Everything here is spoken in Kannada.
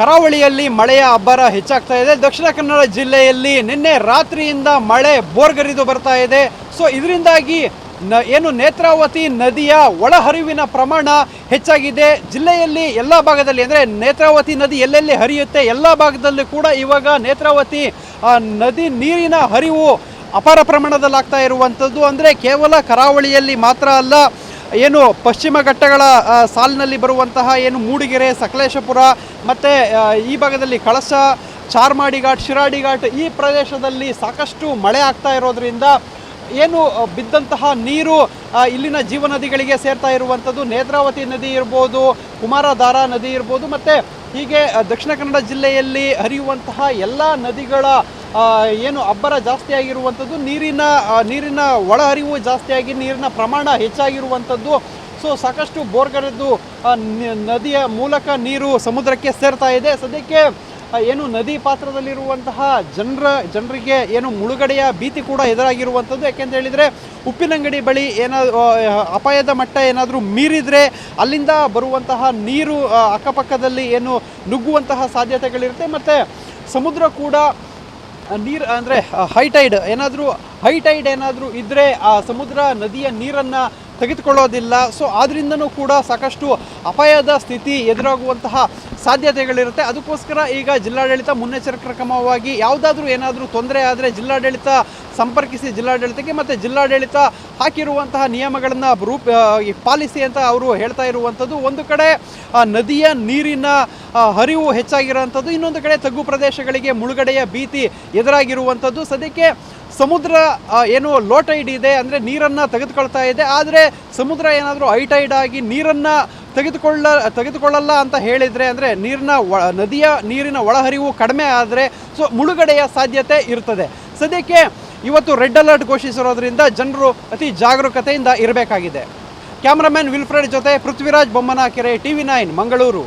ಕರಾವಳಿಯಲ್ಲಿ ಮಳೆಯ ಅಬ್ಬರ ಹೆಚ್ಚಾಗ್ತಾ ಇದೆ. ದಕ್ಷಿಣ ಕನ್ನಡ ಜಿಲ್ಲೆಯಲ್ಲಿ ನಿನ್ನೆ ರಾತ್ರಿಯಿಂದ ಮಳೆ ಬೋರ್ಗರಿದು ಬರ್ತಾ ಇದೆ. ಸೊ ಇದರಿಂದಾಗಿ ನ, ಏನು ನೇತ್ರಾವತಿ ನದಿಯ ಒಳಹರಿವಿನ ಪ್ರಮಾಣ ಹೆಚ್ಚಾಗಿದೆ. ಜಿಲ್ಲೆಯಲ್ಲಿ ಎಲ್ಲ ಭಾಗದಲ್ಲಿ, ಅಂದರೆ ನೇತ್ರಾವತಿ ನದಿ ಎಲ್ಲೆಲ್ಲಿ ಹರಿಯುತ್ತೆ, ಎಲ್ಲ ಭಾಗದಲ್ಲೂ ಕೂಡ ಇವಾಗ ನೇತ್ರಾವತಿ ನದಿ ನೀರಿನ ಹರಿವು ಅಪಾರ ಪ್ರಮಾಣದಲ್ಲಿ ಆಗ್ತಾ ಇರುವಂಥದ್ದು. ಅಂದರೆ ಕೇವಲ ಕರಾವಳಿಯಲ್ಲಿ ಮಾತ್ರ ಅಲ್ಲ ಏನು ಪಶ್ಚಿಮ ಘಟ್ಟಗಳ ಸಾಲಿನಲ್ಲಿ ಬರುವಂತಹ ಏನು ಮೂಡಿಗೆರೆ, ಸಕಲೇಶಪುರ, ಮತ್ತು ಈ ಭಾಗದಲ್ಲಿ ಕಳಸ ಚಾರ್ಮಾಡಿ ಘಾಟ್ ಶಿರಾಡಿ ಘಾಟ್ ಈ ಪ್ರದೇಶದಲ್ಲಿ ಸಾಕಷ್ಟು ಮಳೆ ಆಗ್ತಾ ಇರೋದ್ರಿಂದ ಏನು ಬಿದ್ದಂತಹ ನೀರು ಇಲ್ಲಿನ ಇಲ್ಲಿನ ಜೀವನದಿಗಳಿಗೆ ಸೇರ್ತಾ ಇರುವಂಥದ್ದು. ನೇತ್ರಾವತಿ ನದಿ ಇರ್ಬೋದು, ಕುಮಾರಧಾರ ನದಿ ಇರ್ಬೋದು, ಮತ್ತು ಹೀಗೆ ದಕ್ಷಿಣ ಕನ್ನಡ ಜಿಲ್ಲೆಯಲ್ಲಿ ಹರಿಯುವಂತಹ ಎಲ್ಲ ನದಿಗಳ ಏನು ಅಬ್ಬರ ಜಾಸ್ತಿ ಆಗಿರುವಂಥದ್ದು, ನೀರಿನ ನೀರಿನ ಒಳಹರಿವು ಜಾಸ್ತಿಯಾಗಿ ನೀರಿನ ಪ್ರಮಾಣ ಹೆಚ್ಚಾಗಿರುವಂಥದ್ದು. ಸೊ, ಸಾಕಷ್ಟು ಬೋರ್ಗರೆದ್ದು ನದಿಯ ಮೂಲಕ ನೀರು ಸಮುದ್ರಕ್ಕೆ ಸೇರ್ತಾ ಇದೆ. ಸದ್ಯಕ್ಕೆ ಏನು ನದಿ ಪಾತ್ರದಲ್ಲಿರುವಂತಹ ಜನರ, ಜನರಿಗೆ ಏನು ಮುಳುಗಡೆಯ ಭೀತಿ ಕೂಡ ಎದುರಾಗಿರುವಂಥದ್ದು. ಯಾಕೆಂತ ಹೇಳಿದರೆ, ಉಪ್ಪಿನಂಗಡಿ ಬಳಿ ಏನಾದರೂ ಅಪಾಯದ ಮಟ್ಟ ಏನಾದರೂ ಮೀರಿದರೆ, ಅಲ್ಲಿಂದ ಬರುವಂತಹ ನೀರು ಅಕ್ಕಪಕ್ಕದಲ್ಲಿ ಏನು ನುಗ್ಗುವಂತಹ ಸಾಧ್ಯತೆಗಳಿರುತ್ತೆ. ಮತ್ತು ಸಮುದ್ರ ಕೂಡ ನೀರು, ಅಂದರೆ ಹೈಟೈಡ್ ಏನಾದರೂ ಹೈಟೈಡ್ ಏನಾದರೂ ಇದ್ದರೆ ಆ ಸಮುದ್ರ ನದಿಯ ನೀರನ್ನು ತೆಗೆದುಕೊಳ್ಳೋದಿಲ್ಲ. ಸೊ ಆದ್ರಿಂದನೂ ಕೂಡ ಸಾಕಷ್ಟು ಅಪಾಯದ ಸ್ಥಿತಿ ಎದುರಾಗುವಂತಹ ಸಾಧ್ಯತೆಗಳಿರುತ್ತೆ. ಅದಕ್ಕೋಸ್ಕರ ಈಗ ಜಿಲ್ಲಾಡಳಿತ ಮುನ್ನೆಚ್ಚರಿಕೆ ಕ್ರಮವಾಗಿ ಯಾವುದಾದ್ರೂ ಏನಾದರೂ ತೊಂದರೆ ಆದರೆ ಜಿಲ್ಲಾಡಳಿತ ಸಂಪರ್ಕಿಸಿ ಜಿಲ್ಲಾಡಳಿತಕ್ಕೆ ಮತ್ತು ಜಿಲ್ಲಾಡಳಿತ ಹಾಕಿರುವಂತಹ ನಿಯಮಗಳನ್ನು ರೂಪ ಪಾಲಿಸಿ ಅಂತ ಅವರು ಹೇಳ್ತಾ ಇರುವಂಥದ್ದು. ಒಂದು ಕಡೆ ನದಿಯ ನೀರಿನ ಹರಿವು ಹೆಚ್ಚಾಗಿರುವಂಥದ್ದು. ಇನ್ನೊಂದು ಕಡೆ ತಗ್ಗು ಪ್ರದೇಶಗಳಿಗೆ ಮುಳುಗಡೆಯ ಭೀತಿ ಎದುರಾಗಿರುವಂಥದ್ದು. ಸದ್ಯಕ್ಕೆ ಸಮುದ್ರ ಏನು ಲೋ ಟೈಡ್ ಇದೆ ಅಂದರೆ ನೀರನ್ನು ತೆಗೆದುಕೊಳ್ತಾ ಇದೆ. ಆದರೆ ಸಮುದ್ರ ಏನಾದರೂ ಹೈಟೈಡ್ ಆಗಿ ನೀರನ್ನು ತೆಗೆದುಕೊಳ್ಳ, ತೆಗೆದುಕೊಳ್ಳಲ್ಲ ಅಂತ ಹೇಳಿದರೆ ಅಂದರೆ ನೀರಿನ ಒ, ನದಿಯ ನೀರಿನ ಒಳಹರಿವು ಕಡಿಮೆ ಆದರೆ ಸೊ ಮುಳುಗಡೆಯ ಸಾಧ್ಯತೆ ಇರ್ತದೆ. ಸದ್ಯಕ್ಕೆ ಇವತ್ತು ರೆಡ್ ಅಲರ್ಟ್ ಘೋಷಿಸಿರೋದ್ರಿಂದ ಜನರು ಅತಿ ಜಾಗರೂಕತೆಯಿಂದ ಇರಬೇಕಾಗಿದೆ. ಕ್ಯಾಮ್ರಾಮನ್ ವಿಲ್ಫ್ರೆಡ್ ಜೊತೆ Prithviraj Bommanakere T V nine, Mangaluru.